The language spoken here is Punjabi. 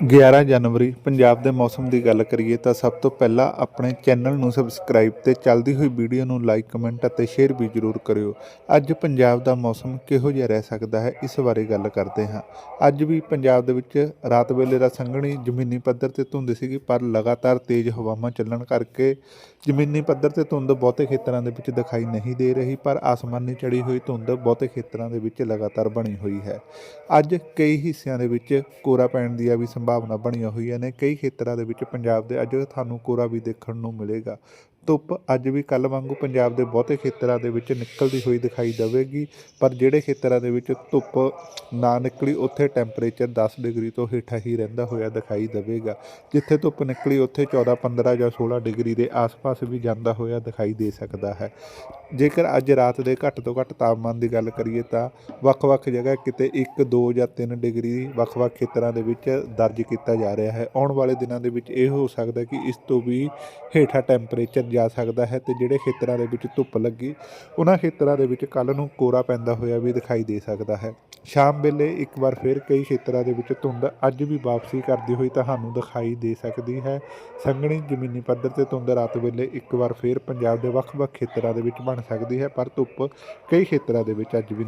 11 ਜਨਵਰੀ, ਪੰਜਾਬ ਦੇ ਮੌਸਮ ਦੀ ਗੱਲ ਕਰੀਏ ਤਾਂ ਸਭ ਤੋਂ ਪਹਿਲਾਂ ਆਪਣੇ ਚੈਨਲ ਨੂੰ ਸਬਸਕ੍ਰਾਈਬ ਤੇ ਚੱਲਦੀ ਹੋਈ ਵੀਡੀਓ ਨੂੰ ਲਾਈਕ, ਕਮੈਂਟ ਅਤੇ ਸ਼ੇਅਰ ਵੀ ਜ਼ਰੂਰ ਕਰਿਓ। ਅੱਜ ਪੰਜਾਬ ਦਾ ਮੌਸਮ ਕਿਹੋ ਜਿਹਾ ਰਹਿ ਸਕਦਾ ਹੈ, ਇਸ ਬਾਰੇ ਗੱਲ ਕਰਦੇ ਹਾਂ। ਅੱਜ ਵੀ ਪੰਜਾਬ ਦੇ ਵਿੱਚ ਰਾਤ ਵੇਲੇ ਦਾ ਸੰਘਣੀ ਜ਼ਮੀਨੀ ਪੱਧਰ ਤੇ ਧੁੰਦ ਸੀਗੀ, ਪਰ ਲਗਾਤਾਰ ਤੇਜ਼ ਹਵਾਵਾਂ ਚੱਲਣ ਕਰਕੇ ਜ਼ਮੀਨੀ ਪੱਧਰ ਤੇ ਧੁੰਦ ਬਹੁਤੇ ਖੇਤਰਾਂ ਦੇ ਵਿੱਚ ਦਿਖਾਈ ਨਹੀਂ ਦੇ ਰਹੀ, ਪਰ ਆਸਮਾਨੀ ਚੜੀ ਹੋਈ ਧੁੰਦ ਬਹੁਤੇ ਖੇਤਰਾਂ ਦੇ ਵਿੱਚ ਲਗਾਤਾਰ ਬਣੀ ਹੋਈ ਹੈ। ਅੱਜ ਕਈ ਹਿੱਸਿਆਂ ਦੇ ਵਿੱਚ ਕੋਰਾ ਪੈਣ ਦੀਆਂ ਵੀ ਸੰਭਾਵਨਾ ਬਣੀਆਂ ਹੋਈਆਂ ਨੇ। ਕਈ ਖੇਤਰਾਂ ਦੇ ਵਿੱਚ ਪੰਜਾਬ ਦੇ ਅੱਜ ਤੁਹਾਨੂੰ ਕੋਰਾ ਵੀ ਦੇਖਣ ਨੂੰ ਮਿਲੇਗਾ। ਧੁੱਪ ਅੱਜ ਵੀ ਕੱਲ ਵਾਂਗੂ ਪੰਜਾਬ ਦੇ ਬਹੁਤੇ ਖੇਤਰਾਂ ਦੇ ਵਿੱਚ ਨਿਕਲਦੀ ਹੋਈ ਦਿਖਾਈ ਦੇਵੇਗੀ, ਪਰ ਜਿਹੜੇ ਖੇਤਰਾਂ ਦੇ ਵਿੱਚ ਧੁੱਪ ਨਾ ਨਿਕਲੀ, ਉੱਥੇ ਟੈਂਪਰੇਚਰ 10 ਡਿਗਰੀ ਤੋਂ ਹੇਠਾਂ ਹੀ ਰਹਿੰਦਾ ਹੋਇਆ ਦਿਖਾਈ ਦੇਵੇਗਾ। ਜਿੱਥੇ ਧੁੱਪ ਨਿਕਲੀ, ਉੱਥੇ 14 15 ਜਾਂ 16 ਡਿਗਰੀ ਦੇ ਆਸ-ਪਾਸ ਵੀ ਜਾਂਦਾ ਹੋਇਆ ਦਿਖਾਈ ਦੇ ਸਕਦਾ ਹੈ। ਜੇਕਰ ਅੱਜ ਰਾਤ ਦੇ ਘੱਟ ਤੋਂ ਘੱਟ ਤਾਪਮਾਨ ਦੀ ਗੱਲ ਕਰੀਏ ਤਾਂ ਵੱਖ-ਵੱਖ ਜਗ੍ਹਾ ਕਿਤੇ 1 2 ਜਾਂ 3 ਡਿਗਰੀ ਵੱਖ-ਵੱਖ ਖੇਤਰਾਂ ਦੇ ਵਿੱਚ ਦਰਜ ਕੀਤਾ ਜਾ ਰਿਹਾ ਹੈ। ਆਉਣ ਵਾਲੇ ਦਿਨਾਂ ਦੇ ਵਿੱਚ ਇਹ ਹੋ ਸਕਦਾ ਕਿ ਇਸ ਤੋਂ ਵੀ ਹੇਠਾਂ ਟੈਂਪਰੇਚਰ ਜਾ ਸਕਦਾ ਹੈ ਤੇ ਜਿਹੜੇ ਖੇਤਰਾਂ ਦੇ ਵਿੱਚ ਧੁੱਪ ਲੱਗੀ, ਉਹਨਾਂ ਖੇਤਰਾਂ ਦੇ ਵਿੱਚ ਕੱਲ ਨੂੰ ਕੋਰਾ ਪੈਂਦਾ ਹੋਇਆ ਵੀ ਦਿਖਾਈ ਦੇ ਸਕਦਾ ਹੈ। ਸ਼ਾਮ ਵੇਲੇ ਇੱਕ ਵਾਰ ਫਿਰ ਕਈ ਖੇਤਰਾਂ ਦੇ ਵਿੱਚ ਧੁੰਦ ਅੱਜ ਵੀ ਵਾਪਸੀ ਕਰਦੀ ਹੋਈ ਤੁਹਾਨੂੰ ਦਿਖਾਈ ਦੇ ਸਕਦੀ ਹੈ। ਸੰਘਣੀ ਜ਼ਮੀਨੀ ਪੱਧਰ ਤੇ ਧੁੰਦ ਰਾਤ ਵੇਲੇ ਇੱਕ ਵਾਰ ਫਿਰ ਪੰਜਾਬ ਦੇ ਵੱਖ-ਵੱਖ ਖੇਤਰਾਂ ਦੇ ਵਿੱਚ ਬਣ ਸਕਦੀ ਹੈ, ਪਰ ਧੁੱਪ ਕਈ ਖੇਤਰਾਂ ਦੇ ਵਿੱਚ ਅੱਜ ਵੀ ਨਿਕਲ